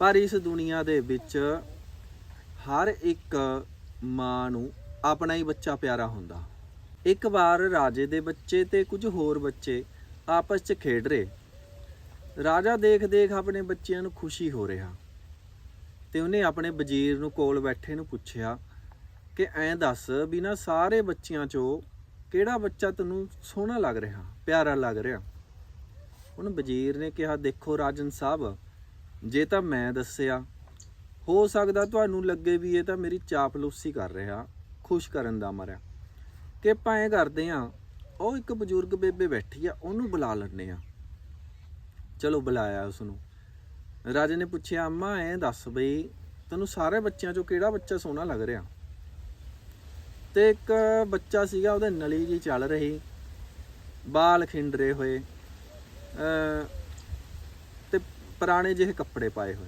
ਪਰ ਇਸ ਦੁਨੀਆ ਦੇ ਵਿੱਚ ਹਰ ਇੱਕ ਮਾਂ ਨੂੰ ਆਪਣਾ ਹੀ ਬੱਚਾ ਪਿਆਰਾ ਹੁੰਦਾ। ਇੱਕ ਵਾਰ ਰਾਜੇ ਦੇ ਬੱਚੇ ਤੇ ਕੁਝ ਹੋਰ ਬੱਚੇ ਆਪਸ 'ਚ ਖੇਡ ਰਹੇ। ਰਾਜਾ ਦੇਖ ਦੇਖ ਆਪਣੇ ਬੱਚਿਆਂ ਨੂੰ ਖੁਸ਼ੀ ਹੋ ਰਿਹਾ। ਤੇ ਉਹਨੇ ਆਪਣੇ ਵਜ਼ੀਰ ਨੂੰ ਕੋਲ ਬੈਠੇ ਨੂੰ ਪੁੱਛਿਆ ਕਿ ਐਂ ਦੱਸ ਵੀ ਨਾ ਸਾਰੇ ਬੱਚਿਆਂ 'ਚੋਂ ਕਿਹੜਾ ਬੱਚਾ ਤੈਨੂੰ ਸੋਹਣਾ ਲੱਗ ਰਿਹਾ, ਪਿਆਰਾ ਲੱਗ ਰਿਹਾ? ਹੁਣ ਵਜ਼ੀਰ ਨੇ ਕਿਹਾ, ਦੇਖੋ ਰਾਜਨ ਸਾਹਿਬ ਜੇ ਤਾਂ ਮੈਂ ਦੱਸਿਆ, ਹੋ ਸਕਦਾ ਤੁਹਾਨੂੰ ਲੱਗੇ ਵੀ ਇਹ ਤਾਂ ਮੇਰੀ ਚਾਪਲੂਸੀ ਕਰ ਰਿਹਾ, ਖੁਸ਼ ਕਰਨ ਦਾ ਮਰਿਆ। ਕਿ ਆਪਾਂ ਐਂ ਕਰਦੇ ਆ ਉਹ ਇੱਕ ਬਜ਼ੁਰਗ ਬੇਬੇ ਬੈਠੀ ਆ, ਉਹਨੂੰ ਬੁਲਾ ਲੈਂਦੇ ਆ ਚਲੋ ਬੁਲਾਇਆ ਉਸ ਨੂੰ ਰਾਜੇ ਨੇ ਪੁੱਛਿਆ, ਅੰਮਾ, ਐਂ ਦੱਸ ਬਈ, ਤੈਨੂੰ ਸਾਰੇ ਬੱਚਿਆਂ ਚੋਂ ਕਿਹੜਾ ਬੱਚਾ ਸੋਹਣਾ ਲੱਗ ਰਿਹਾ? ਤੇ ਇੱਕ ਬੱਚਾ ਸੀਗਾ, ਉਹਦੇ ਨਲੀ ਜੀ ਚੱਲ ਰਹੀ, ਬਾਲ ਖਿੰਡਰੇ ਹੋਏ। ਪੁਰਾਣੇ ਜਿਹੇ ਕੱਪੜੇ ਪਾਏ ਹੋਏ।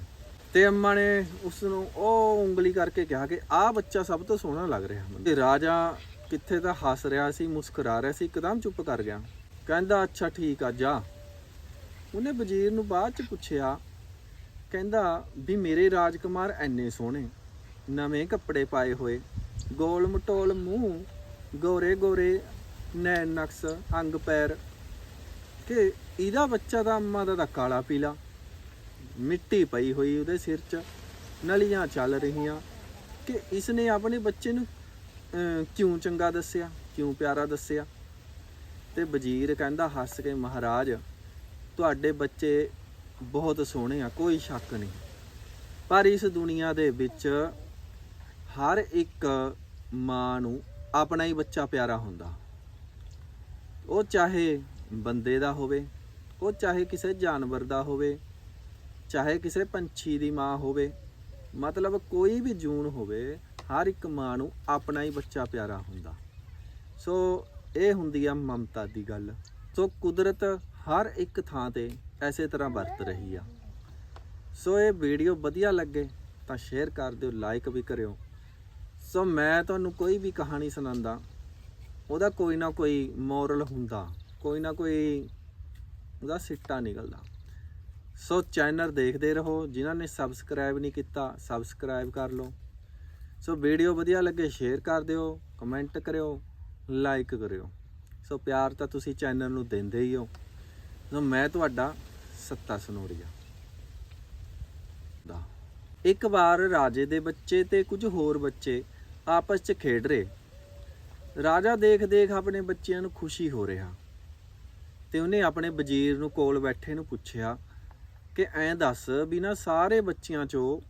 ਤੇ ਅੰਮਾ ਨੇ ਉਸ ਨੂੰ ਉਹ ਉਂਗਲੀ ਕਰਕੇ ਕਿਹਾ ਕਿ ਆਹ ਬੱਚਾ ਸਭ ਤੋਂ ਸੋਹਣਾ ਲੱਗ ਰਿਹਾ ਮੈਨੂੰ। ਤੇ ਰਾਜਾ ਕਿੱਥੇ ਤਾਂ ਹੱਸ ਰਿਹਾ ਸੀ, ਮੁਸਕਰਾ ਰਿਹਾ ਸੀ, ਇੱਕਦਮ ਚੁੱਪ ਕਰ ਗਿਆ। ਕਹਿੰਦਾ, ਅੱਛਾ, ਠੀਕ ਆ, ਜਾ। ਉਹਨੇ ਵਜ਼ੀਰ ਨੂੰ ਬਾਅਦ ਚ ਪੁੱਛਿਆ, ਕਹਿੰਦਾ, ਵੀ ਮੇਰੇ ਰਾਜਕੁਮਾਰ ਐਨੇ ਸੋਹਣੇ, ਨਵੇਂ ਕੱਪੜੇ ਪਾਏ ਹੋਏ, ਗੋਲ ਮਟੋਲ ਮੂੰਹ, ਗੋਰੇ ਗੋਰੇ, ਨੈਣ ਨਕਸ, ਅੰਗ ਪੈਰ, ਕਿ ਇਹਦਾ ਬੱਚਾ ਤਾਂ ਅੰਮਾ ਦਾ ਤਾਂ ਕਾਲਾ ਪੀਲਾ ਮਿੱਟੀ ਪਈ ਹੋਈ ਉਹਦੇ ਸਿਰ 'ਚ, ਨਲੀਆਂ ਚੱਲ ਰਹੀਆਂ। ਕਿ ਇਸਨੇ ਆਪਣੇ ਬੱਚੇ ਨੂੰ ਕਿਉਂ ਚੰਗਾ ਦੱਸਿਆ, ਕਿਉਂ ਪਿਆਰਾ ਦੱਸਿਆ? ਤੇ ਵਜ਼ੀਰ ਕਹਿੰਦਾ, ਹੱਸ ਕੇ ਮਹਾਰਾਜ, ਤੁਹਾਡੇ ਬੱਚੇ ਬਹੁਤ ਸੋਹਣੇ ਆ, ਕੋਈ ਸ਼ੱਕ ਨਹੀਂ। ਪਰ ਇਸ ਦੁਨੀਆ ਦੇ ਵਿੱਚ ਹਰ ਇੱਕ ਮਾਂ ਨੂੰ ਆਪਣਾ ਹੀ ਬੱਚਾ ਪਿਆਰਾ ਹੁੰਦਾ। ਉਹ ਚਾਹੇ ਬੰਦੇ ਦਾ ਹੋਵੇ, ਉਹ ਚਾਹੇ ਕਿਸੇ ਜਾਨਵਰ ਦਾ ਹੋਵੇ ਚਾਹੇ ਕਿਸੇ ਪੰਛੀ ਦੀ ਮਾਂ ਹੋਵੇ, ਮਤਲਬ ਕੋਈ ਵੀ ਜੂਨ ਹੋਵੇ, ਹਰ ਇੱਕ ਮਾਂ ਨੂੰ ਆਪਣਾ ਹੀ ਬੱਚਾ ਪਿਆਰਾ ਹੁੰਦਾ। ਸੋ ਇਹ ਹੁੰਦੀ ਆ ਮਮਤਾ ਦੀ ਗੱਲ। ਸੋ ਕੁਦਰਤ ਹਰ ਇੱਕ ਥਾਂ ਤੇ ਐਸੇ ਤਰ੍ਹਾਂ ਵਰਤ ਰਹੀ ਆ। ਸੋ ਇਹ ਵੀਡੀਓ ਵਧੀਆ ਲੱਗੇ ਤਾਂ ਸ਼ੇਅਰ ਕਰ ਦਿਓ, ਲਾਈਕ ਵੀ ਕਰਿਓ। ਸੋ ਮੈਂ ਤੁਹਾਨੂੰ ਕੋਈ ਵੀ ਕਹਾਣੀ ਸੁਣਾਉਂਦਾ, ਉਹਦਾ ਕੋਈ ਨਾ ਕੋਈ ਮੋਰਲ ਹੁੰਦਾ, ਕੋਈ ਨਾ ਕੋਈ ਉਹਦਾ ਸਿੱਟਾ ਨਿਕਲਦਾ। ਸੋ ਚੈਨਲ ਦੇਖਦੇ ਰਹੋ, ਜਿਨ੍ਹਾਂ ਨੇ ਸਬਸਕ੍ਰਾਈਬ ਨਹੀਂ ਕੀਤਾ ਸਬਸਕ੍ਰਾਈਬ ਕਰ ਲਓ। ਸੋ ਵੀਡੀਓ ਵਧੀਆ ਲੱਗੇ ਸ਼ੇਅਰ ਕਰ ਦਿਓ ਕਮੈਂਟ ਕਰਿਓ ਲਾਈਕ ਕਰਿਓ। ਸੋ ਪਿਆਰ ਤਾਂ ਤੁਸੀਂ ਚੈਨਲ ਨੂੰ ਦਿੰਦੇ ਹੀ ਹੋ। ਸੋ ਮੈਂ ਤੁਹਾਡਾ ਸੱਤਾ ਸਨੋਰੀਆ। ਦਾ। ਇੱਕ ਵਾਰ ਰਾਜੇ ਦੇ ਬੱਚੇ ਤੇ ਕੁਝ ਹੋਰ ਬੱਚੇ ਆਪਸ 'ਚ ਖੇਡ ਰਹੇ। ਰਾਜਾ ਦੇਖ ਦੇਖ ਆਪਣੇ ਬੱਚਿਆਂ ਨੂੰ ਖੁਸ਼ੀ ਹੋ ਰਿਹਾ। ਤੇ ਉਹਨੇ ਆਪਣੇ ਵਜ਼ੀਰ ਨੂੰ ਕੋਲ ਬੈਠੇ ਨੂੰ ਪੁੱਛਿਆ ਕਿ ਐਂ ਦੱਸ ਵੀ ਨਾ ਸਾਰੇ ਬੱਚਿਆਂ 'ਚੋਂ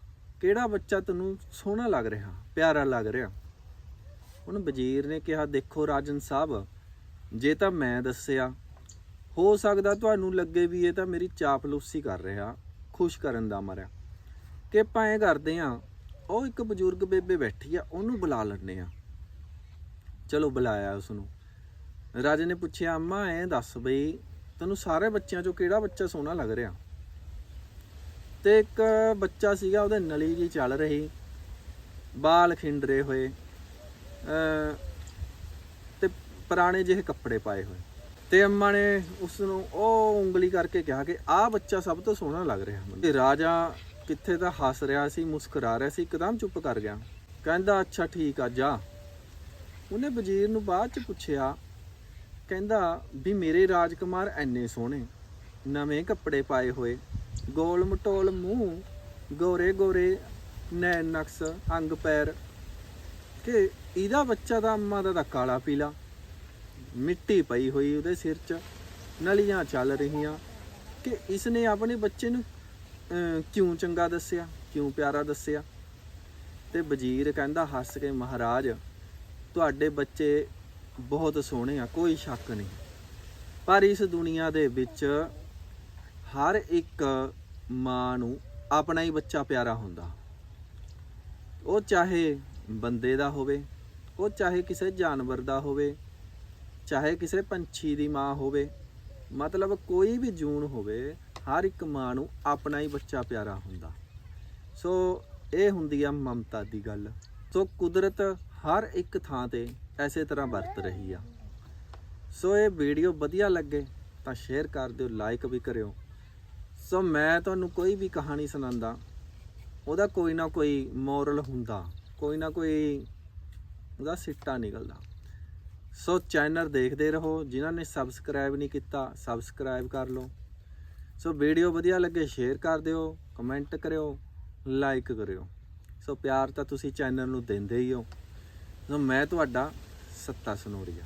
ਕਿਹੜਾ ਬੱਚਾ ਤੈਨੂੰ ਸੋਹਣਾ ਲੱਗ ਰਿਹਾ, ਪਿਆਰਾ ਲੱਗ ਰਿਹਾ? ਹੁਣ ਵਜ਼ੀਰ ਨੇ ਕਿਹਾ, ਦੇਖੋ ਰਾਜਨ ਸਾਹਿਬ, ਜੇ ਤਾਂ ਮੈਂ ਦੱਸਿਆ, ਹੋ ਸਕਦਾ ਤੁਹਾਨੂੰ ਲੱਗੇ ਵੀ ਇਹ ਤਾਂ ਮੇਰੀ ਚਾਪਲੂਸੀ ਕਰ ਰਿਹਾ, ਖੁਸ਼ ਕਰਨ ਦਾ ਮਰਿਆ। ਕਿ ਆਪਾਂ ਕਰਦੇ ਆ ਉਹ ਇੱਕ ਬਜ਼ੁਰਗ ਬੇਬੇ ਬੈਠੀ ਆ, ਉਹਨੂੰ ਬੁਲਾ ਲੈਂਦੇ ਆ ਚਲੋ ਬੁਲਾਇਆ ਉਸ ਨੂੰ ਰਾਜੇ ਨੇ ਪੁੱਛਿਆ, ਅੰਮਾ, ਐਂ ਦੱਸ ਬਈ, ਤੈਨੂੰ ਸਾਰੇ ਬੱਚਿਆਂ ਚੋਂ ਕਿਹੜਾ ਬੱਚਾ ਸੋਹਣਾ ਲੱਗ ਰਿਹਾ? ਤੇ ਇੱਕ ਬੱਚਾ ਸੀਗਾ, ਉਹਦੇ ਨਲੀ ਜੀ ਚੱਲ ਰਹੀ। ਬਾਲ ਖਿੰਡਰੇ ਹੋਏ। ਅ ਤੇ ਪੁਰਾਣੇ ਜਿਹੇ ਕੱਪੜੇ ਪਾਏ ਹੋਏ। ਤੇ ਅੰਮਾ ਨੇ ਉਸ ਨੂੰ ਉਹ ਉਂਗਲੀ ਕਰਕੇ ਕਿਹਾ ਕਿ ਆਹ ਬੱਚਾ ਸਭ ਤੋਂ ਸੋਹਣਾ ਲੱਗ ਰਿਹਾ ਮੈਨੂੰ ਤੇ ਰਾਜਾ ਕਿੱਥੇ ਤਾਂ ਹੱਸ ਰਿਹਾ ਸੀ, ਮੁਸਕਰਾ ਰਿਹਾ ਸੀ, ਇੱਕਦਮ ਚੁੱਪ ਕਰ ਗਿਆ। ਕਹਿੰਦਾ, ਅੱਛਾ, ਠੀਕ ਆ, ਜਾ। ਉਹਨੇ ਵਜ਼ੀਰ ਨੂੰ ਬਾਅਦ ਚ ਪੁੱਛਿਆ, ਕਹਿੰਦਾ, ਵੀ ਮੇਰੇ ਰਾਜਕੁਮਾਰ ਐਨੇ ਸੋਹਣੇ, ਨਵੇਂ ਕੱਪੜੇ ਪਾਏ ਹੋਏ ਗੋਲ ਮਟੋਲ ਮੂੰਹ, ਗੋਰੇ ਗੋਰੇ ਨੈਣ ਨਕਸ, ਅੰਗ ਪੈਰ। ਕਿ ਇਹਦਾ ਬੱਚਾ ਤਾਂ ਅੰਮਾ ਦਾ ਤਾਂ ਕਾਲਾ ਪੀਲਾ। ਮਿੱਟੀ ਪਈ ਹੋਈ ਉਹਦੇ ਸਿਰ 'ਚ, ਨਲੀਆਂ ਚੱਲ ਰਹੀਆਂ। ਕਿ ਇਸਨੇ ਆਪਣੇ ਬੱਚੇ ਨੂੰ ਕਿਉਂ ਚੰਗਾ ਦੱਸਿਆ, ਕਿਉਂ ਪਿਆਰਾ ਦੱਸਿਆ? ਤੇ ਵਜ਼ੀਰ ਕਹਿੰਦਾ, ਹੱਸ ਕੇ ਮਹਾਰਾਜ, ਤੁਹਾਡੇ ਬੱਚੇ ਬਹੁਤ ਸੋਹਣੇ ਆ, ਕੋਈ ਸ਼ੱਕ ਨਹੀਂ। ਪਰ ਇਸ ਦੁਨੀਆ ਦੇ ਵਿੱਚ ਹਰ ਇੱਕ ਮਾਂ ਨੂੰ ਆਪਣਾ ਹੀ ਬੱਚਾ ਪਿਆਰਾ ਹੁੰਦਾ। ਉਹ ਚਾਹੇ ਬੰਦੇ ਦਾ ਹੋਵੇ, ਉਹ ਚਾਹੇ ਕਿਸੇ ਜਾਨਵਰ ਦਾ ਹੋਵੇ, ਚਾਹੇ ਕਿਸੇ ਪੰਛੀ ਦੀ ਮਾਂ ਹੋਵੇ, ਮਤਲਬ ਕੋਈ ਵੀ ਜੂਨ ਹੋਵੇ, ਹਰ ਇੱਕ ਮਾਂ ਨੂੰ ਆਪਣਾ ਹੀ ਬੱਚਾ ਪਿਆਰਾ ਹੁੰਦਾ। ਸੋ ਇਹ ਹੁੰਦੀ ਆ ਮਮਤਾ ਦੀ ਗੱਲ। ਸੋ ਕੁਦਰਤ ਹਰ ਇੱਕ ਥਾਂ ਤੇ ਐਸੇ ਤਰ੍ਹਾਂ ਵਰਤ ਰਹੀ ਆ। ਸੋ ਇਹ ਵੀਡੀਓ ਵਧੀਆ ਲੱਗੇ ਤਾਂ ਸ਼ੇਅਰ ਕਰ ਦਿਓ, ਲਾਈਕ ਵੀ ਕਰਿਓ। ਸੋ ਮੈਂ ਤੁਹਾਨੂੰ ਕੋਈ ਵੀ ਕਹਾਣੀ ਸੁਣਾਉਂਦਾ, ਉਹਦਾ ਕੋਈ ਨਾ ਕੋਈ ਮੋਰਲ ਹੁੰਦਾ, ਕੋਈ ਨਾ ਕੋਈ ਉਹਦਾ ਸਿੱਟਾ ਨਿਕਲਦਾ। ਸੋ ਚੈਨਲ ਦੇਖਦੇ ਰਹੋ, ਜਿਨ੍ਹਾਂ ਨੇ ਸਬਸਕ੍ਰਾਈਬ ਨਹੀਂ ਕੀਤਾ ਸਬਸਕ੍ਰਾਈਬ ਕਰ ਲਓ। ਸੋ ਵੀਡੀਓ ਵਧੀਆ ਲੱਗੇ ਸ਼ੇਅਰ ਕਰ ਦਿਓ ਕਮੈਂਟ ਕਰਿਓ ਲਾਈਕ ਕਰਿਓ। ਸੋ ਪਿਆਰ ਤਾਂ ਤੁਸੀਂ ਚੈਨਲ ਨੂੰ ਦਿੰਦੇ ਹੀ ਹੋ। ਸੋ ਮੈਂ ਤੁਹਾਡਾ ਸੱਤਾ ਸਨੋਰੀਆ।